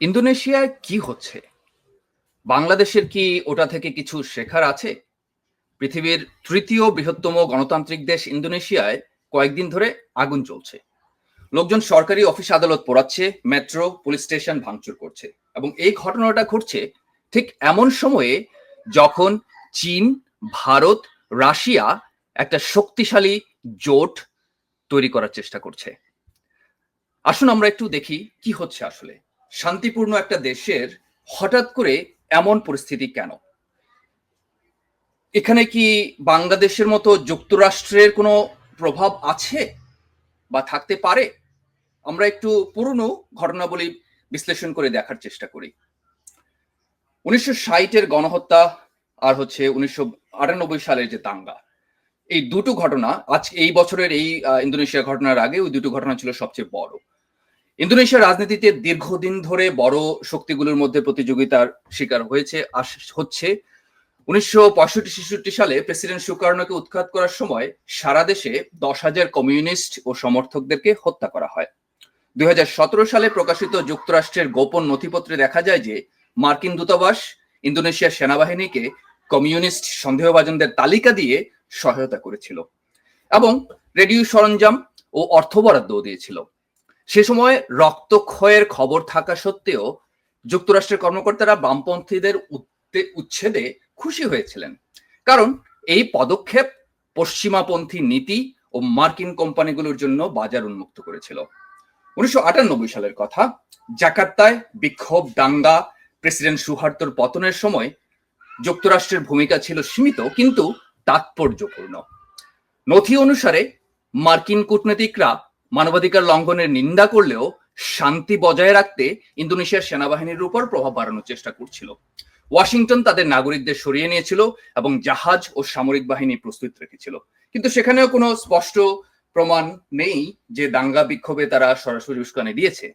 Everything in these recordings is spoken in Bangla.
ইন্দোনেশিয়ায় কি হচ্ছে? বাংলাদেশের কি ওটা থেকে কিছু শেখার আছে? পৃথিবীর তৃতীয় বৃহত্তম গণতান্ত্রিক দেশ ইন্দোনেশিয়ায় কয়েকদিন ধরে আগুন চলছে লোকজন সরকারি অফিস আদালত পোড়াচ্ছে, মেট্রো, পুলিশ স্টেশন ভাঙচুর করছে এবং এই ঘটনাটা ঘটছে ঠিক এমন সময়ে যখন চীন, ভারত, রাশিয়া একটা শক্তিশালী জোট তৈরি করার চেষ্টা করছে। আসুন আমরা একটু দেখি কি হচ্ছে আসলে। শান্তিপূর্ণ একটা দেশের হঠাৎ করে এমন পরিস্থিতি কেন? এখানে কি বাংলাদেশের মতো যুক্তরাষ্ট্রের কোনো প্রভাব আছে বা থাকতে পারে? আমরা একটু পুরনো ঘটনাবলী বিশ্লেষণ করে দেখার চেষ্টা করি। উনিশশো ষাটের গণহত্যা আর হচ্ছে উনিশশো আটানব্বই সালের যে দাঙ্গা, এই দুটো ঘটনা, আজ এই বছরের এই ইন্দোনেশিয়া ঘটনার আগে ওই দুটো ঘটনা ছিল সবচেয়ে বড়। ইন্দোনেশিয়ার রাজনীতিতে দীর্ঘদিন ধরে বড় শক্তিগুলোর মধ্যে প্রতিযোগিতার শিকার হয়েছে হচ্ছে। উনিশশো পঁয়ষট্টি সালে প্রেসিডেন্ট সুকার্ণকে উৎখাত করার সময় সারা দেশে দশ হাজার কমিউনিস্ট ও সমর্থকদেরকে হত্যা করা হয়। দুই হাজার সতেরো সালে প্রকাশিত যুক্তরাষ্ট্রের গোপন নথিপত্রে দেখা যায় যে মার্কিন দূতাবাস ইন্দোনেশিয়ার সেনাবাহিনীকে কমিউনিস্ট সন্দেহভাজনদের তালিকা দিয়ে সহায়তা করেছিল এবং রেডিও সরঞ্জাম ও অর্থ বরাদ্দও দিয়েছিল। সে সময় রক্তক্ষয়ের খবর থাকা সত্ত্বেও যুক্তরাষ্ট্রের কর্মকর্তারা বামপন্থীদের উচ্ছেদে খুশি হয়েছিলেন। কারণ এই পদক্ষেপ পশ্চিমাপন্থী নীতি ও মার্কিন কোম্পানিগুলোর জন্য বাজার উন্মুক্ত করেছিল। উনিশশো আটানব্বই সালের কথা, জাকার্তায় বিক্ষোভ, দাঙ্গা, প্রেসিডেন্ট সুহার্তর পতনের সময় যুক্তরাষ্ট্রের ভূমিকা ছিল সীমিত, কিন্তু তাৎপর্যপূর্ণ। নথি অনুসারে মার্কিন কূটনীতিকরা মানবাধিকার লঙ্ঘনের নিন্দা করলেও শান্তি বজায় রাখতে ইন্দোনেশিয়ার সেনাবাহিনীর উপর প্রভাব বাড়ানোর চেষ্টা করছিল। ওয়াশিংটন তাদের নাগরিকদের সরিয়ে নিয়েছিল এবং জাহাজ ও সামরিক বাহিনী প্রস্তুত রেখেছিল। কিন্তু সেখানেও কোনো স্পষ্ট প্রমাণ নেই যে দাঙ্গা বিক্ষোভে তারা সরাসরি উস্কানি দিয়েছে।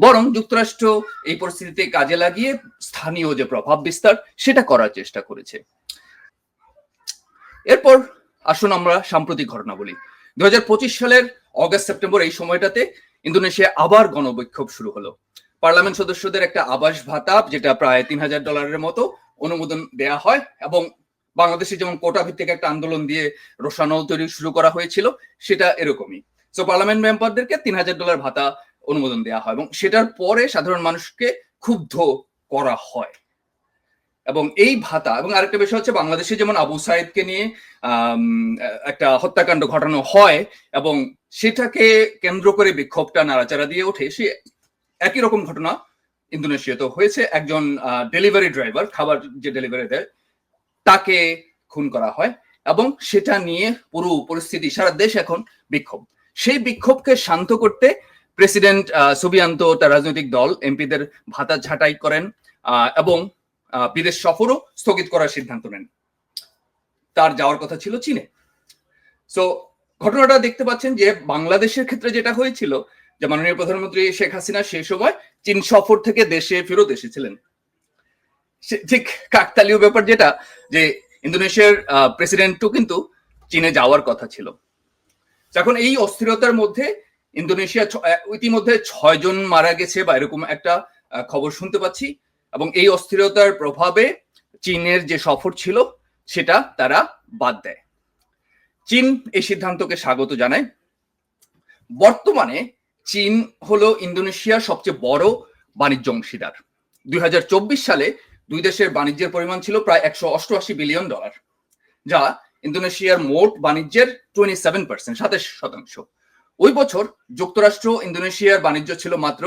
বরং যুক্তরাষ্ট্র এই পরিস্থিতিতে কাজে লাগিয়ে স্থানীয় যে প্রভাব বিস্তার, সেটা করার চেষ্টা করেছে। এরপর আসুন আমরা সাম্প্রতিক ঘটনা বলি দুই হাজার পঁচিশ সালের অগস্ট সেপ্টেম্বর এই সময়টাতে ইন্দোনেশিয়া আবার গণবিক্ষোভ শুরু হলো। পার্লামেন্ট সদস্যদের একটা আবাস ভাতা, যেটা প্রায় তিন হাজার ডলারের মতো অনুমোদন দেয়া হয় এবং বাংলাদেশে যেমন কোটা ভিত্তিক একটা আন্দোলন দিয়ে রোশানো তৈরি শুরু করা হয়েছিল, সেটা এরকমই। সো পার্লামেন্ট মেম্বারদেরকে তিন হাজার ডলার ভাতা অনুমোদন দেওয়া হয় এবং সেটার পরে সাধারণ মানুষকে ক্ষুব্ধ করা হয়। এবং এই ভাতা, এবং আরেকটা বিষয় হচ্ছে বাংলাদেশে যেমন আবু সাইদকে নিয়ে একটা হত্যাকাণ্ড ঘটানো হয় এবং সেটাকে কেন্দ্র করে বিক্ষোভটা নাড়াচাড়া দিয়ে ওঠে, সে একই রকম ঘটনা ইন্দোনেশিয়াতে হয়েছে। একজন ডেলিভারি ড্রাইভার খাবার যে ডেলিভারি দেয়, তাকে খুন করা হয় এবং সেটা নিয়ে পুরো পরিস্থিতি, সারা দেশ এখন বিক্ষোভ। সেই বিক্ষোভকে শান্ত করতে প্রেসিডেন্ট সুবিয়ান্ত তার রাজনৈতিক দল এমপিদের ভাতা ঝাঁটাই করেন এবং বিদেশ সফরও স্থগিত করার সিদ্ধান্ত নেন। তার যাওয়ার কথা ছিল চীনে। সো ঘটনাটা দেখতে পাচ্ছেন যে বাংলাদেশের ক্ষেত্রে যেটা হয়েছিল, যে মাননীয় প্রধানমন্ত্রী শেখ হাসিনা সেই সময় চীন সফর থেকে দেশে ফেরত এসেছিলেন। ঠিক কাকতালীয় ব্যাপার যেটা, যে ইন্দোনেশিয়ার প্রেসিডেন্টও কিন্তু চীনে যাওয়ার কথা ছিল। এখন এই অস্থিরতার মধ্যে ইন্দোনেশিয়া ইতিমধ্যে ছয় জন মারা গেছে বা এরকম একটা খবর শুনতে পাচ্ছি। এবং এই অস্থিরতার প্রভাবে চীনের যে সফর ছিল, সেটা তারা বাদ দেয়। চীন এই সিদ্ধান্তকে স্বাগত জানায়। বর্তমানে চীন হলো ইন্দোনেশিয়ার সবচেয়ে বড় বাণিজ্য অংশীদার। দুই হাজার চব্বিশ সালে দুই দেশের বাণিজ্যের পরিমাণ ছিল প্রায় একশো অষ্টআশি বিলিয়ন ডলার, যা ইন্দোনেশিয়ার মোট বাণিজ্যের টোয়েন্টি সেভেন পার্সেন্ট, সাতাশ শতাংশ। ওই বছর যুক্তরাষ্ট্র ইন্দোনেশিয়ার বাণিজ্য ছিল মাত্র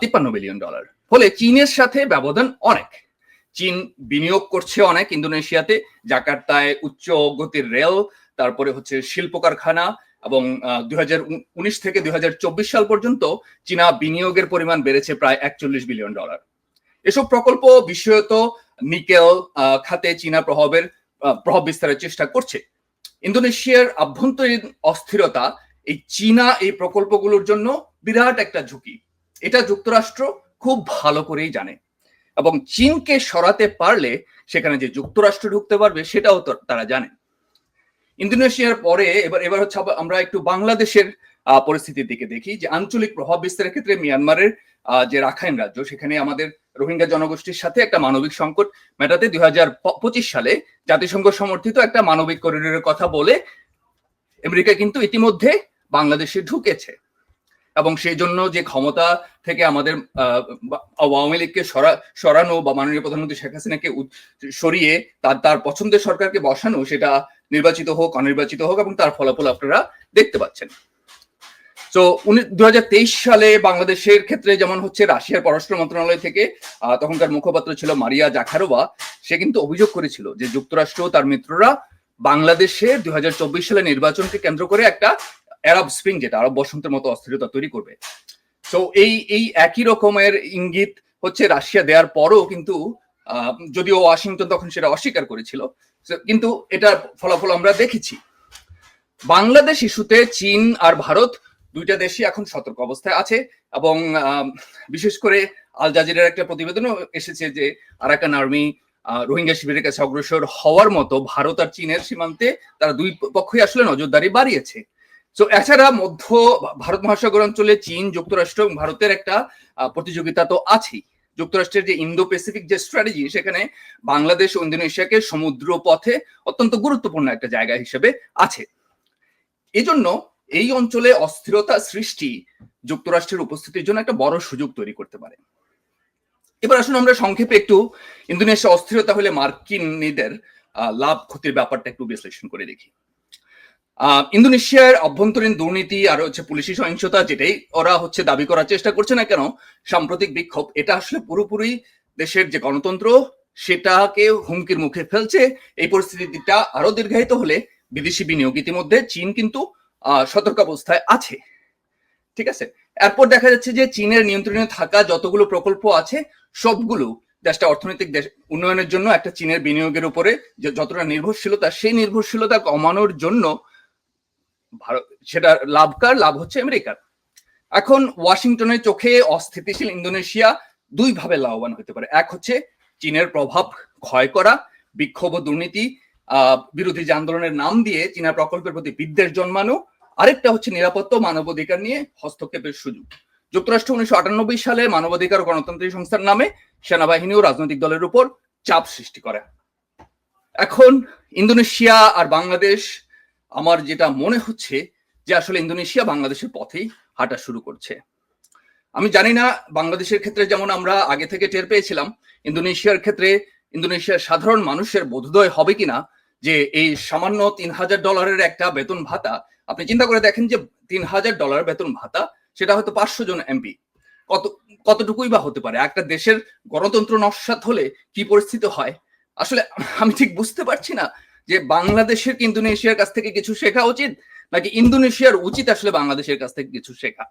তিপ্পান্ন বিলিয়ন ডলার। ফলে চীনের সাথে ব্যবধান অনেক। চীন বিনিয়োগ করছে অনেক ইন্দোনেশিয়াতে, জাকার্তায় উচ্চ গতির রেল, তারপরে হচ্ছে শিল্প কারখানা এবং দুই থেকে দুই সাল পর্যন্ত চীনা বিনিয়োগের পরিমাণ বেড়েছে প্রায় একচল্লিশ বিলিয়ন ডলার। এসব প্রকল্প বিশেষত নিকেল খাতে চীনা প্রভাবের প্রভাব বিস্তারের চেষ্টা করছে। ইন্দোনেশিয়ার আভ্যন্তরীণ অস্থিরতা এই চীনা এই প্রকল্পগুলোর জন্য বিরাট একটা ঝুঁকি। এটা যুক্তরাষ্ট্র খুব ভালো করেই জানে। এবং চীনকে সরাতে পারলে সেখানে যে যুক্তরাষ্ট্র ঢুকতে পারবে সেটাও তারা জানে। ইন্দোনেশিয়ার পরে এবার এবার হচ্ছে আমরা একটু বাংলাদেশের পরিস্থিতির দিকে দেখি যে আঞ্চলিক প্রভাব বিস্তারের ক্ষেত্রে মিয়ানমারের যে রাখাইন রাজ্য, সেখানে আমাদের রোহিঙ্গা জনগোষ্ঠীর সাথে একটা মানবিক সংকট মেটাতে দুই হাজার পঁচিশ সালে জাতিসংঘ সমর্থিত একটা মানবিক করিডোরের কথা বলে আমেরিকা কিন্তু ইতিমধ্যে বাংলাদেশে ঢুকেছে। এবং সেই জন্য যে ক্ষমতা থেকে আমাদের আওয়ামী লীগকে সরা- সরানো বা মাননীয় প্রধানমন্ত্রী শেখ হাসিনাকে সরিয়ে তার তার পছন্দের সরকারকে বসানো সেটা নির্বাচিত হোক, অনির্বাচিত হোক এবং তার ফলাফল আপনারা দেখতে পাচ্ছেন। তো উনি দুই হাজার তেইশ সালে বাংলাদেশের ক্ষেত্রে যেমন হচ্ছে রাশিয়ার পররাষ্ট্র মন্ত্রণালয় থেকে তখনকার মুখপাত্র ছিল মারিয়া জাখারোভা। সে কিন্তু অভিযোগ করেছিল যে যুক্তরাষ্ট্র তার মিত্ররা বাংলাদেশে দুই হাজার চব্বিশ সালে নির্বাচনকে কেন্দ্র করে একটা অ্যারব স্প্রিং যেটা, আরব বসন্তের মতো অস্থিরতা তৈরি করবে। তো এই এই একই রকমের ইঙ্গিত হচ্ছে রাশিয়া দেওয়ার পরও কিন্তু যদিও ওয়াশিংটন তখন সেটা অস্বীকার করেছিল কিন্তু এটার ফলাফল আমরা দেখেছি। বাংলাদেশ ইস্যুতে চীন আর ভারত দুইটা দেশই এখন সতর্ক অবস্থায় আছে এবং বিশেষ করে আল জাজিরার একটা প্রতিবেদনও এসেছে যে আরাকান আর্মি রোহিঙ্গা শিবিরের কাছে অগ্রসর হওয়ার মতো ভারত আর চীনের সীমান্তে তারা দুই পক্ষই আসলে নজরদারি বাড়িয়েছে। তো এছাড়া মধ্য ভারত মহাসাগর অঞ্চলে চীন যুক্তরাষ্ট্র এবং ভারতের একটা প্রতিযোগিতা তো আছেই। যুক্তরাষ্ট্রের যে ইন্দো প্যাসিফিক যে স্ট্র্যাটেজি, সেখানে বাংলাদেশ ও ইন্দোনেশিয়াকে সমুদ্র পথে অত্যন্ত গুরুত্বপূর্ণ একটা জায়গা হিসেবে আছে। এজন্য এই অঞ্চলে অস্থিরতা সৃষ্টি যুক্তরাষ্ট্রের উপস্থিতির জন্য একটা বড় সুযোগ তৈরি করতে পারে। এবার আসুন আমরা সংক্ষেপে একটু ইন্দোনেশিয়া অস্থিরতা হলে মার্কিনীদের লাভ ক্ষতির ব্যাপারটা একটু বিশ্লেষণ করে দেখি। ইন্দোনেশিয়ার অভ্যন্তরীণ দুর্নীতি আর হচ্ছে পুলিশি সহিংসতা যেটাই ওরা হচ্ছে দাবি করার চেষ্টা করছে না কেন, সাম্প্রতিক বিক্ষোভ, এটা আসলে পুরোপুরি দেশের যে গণতন্ত্র, সেটাকে হুমকির মুখে ফেলছে। এই পরিস্থিতিটা আরও দীর্ঘায়িত হলে বিদেশি বিনিয়োগ ইতিমধ্যে চীন কিন্তু সতর্ক অবস্থায় আছে। ঠিক আছে? এরপর দেখা যাচ্ছে যে চীনের নিয়ন্ত্রণে থাকা যতগুলো প্রকল্প আছে, সবগুলো দেশটা অর্থনৈতিক দেশ, উন্নয়নের জন্য একটা চীনের বিনিয়োগের উপরে যতটা নির্ভরশীলতা, সেই নির্ভরশীলতা কমানোর জন্য ভারত, সেটা লাভ কার, লাভ হচ্ছে আমেরিকার। এখন ওয়াশিংটনের চোখে অস্থিতিশীল ইন্দোনেশিয়া দুই ভাবে লাভবান হতে পারে। এক হচ্ছে চীনের প্রভাব ক্ষয় করা, বিক্ষোভ ও দুর্নীতি বিরোধী যে আন্দোলনের নাম দিয়ে চীনা প্রকল্পের প্রতি বিদ্বেষ জন্মানো। আরেকটা হচ্ছে নিরাপত্তা মানবাধিকার নিয়ে হস্তক্ষেপের সুযোগ। যুক্তরাষ্ট্র উনিশশো আটানব্বই সালে মানবাধিকার গণতান্ত্রিক সংস্থার নামে সেনাবাহিনী ও রাজনৈতিক দলের উপর চাপ সৃষ্টি করে। এখন ইন্দোনেশিয়া আর বাংলাদেশ আমার যেটা মনে হচ্ছে যে আসলে ইন্দোনেশিয়া বাংলাদেশের পথেই হাঁটা শুরু করছে। আমি জানি না, বাংলাদেশের ক্ষেত্রে যেমন আমরা আগে থেকে টের পেয়েছিলাম, ইন্দোনেশিয়ার ক্ষেত্রে ইন্দোনেশিয়ার সাধারণ মানুষের বোধোদয় হবে কিনা, যে এই সামান্য তিন হাজার ডলারের একটা বেতন ভাতা, আপনি চিন্তা করে দেখেন যে তিন হাজার ডলার বেতন ভাতা, সেটা হয়তো পাঁচশো জন এমপি। কত, কতটুকুই বা হতে পারে? একটা দেশের গণতন্ত্র নস্বাত হলে কি পরিস্থিতি হয়? আসলে আমি ঠিক বুঝতে পারছি না যে বাংলাদেশের ইন্দোনেশিয়ার কাছ থেকে কিছু শেখা উচিত, নাকি ইন্দোনেশিয়ার উচিত আসলে বাংলাদেশের কাছ থেকে কিছু শেখা?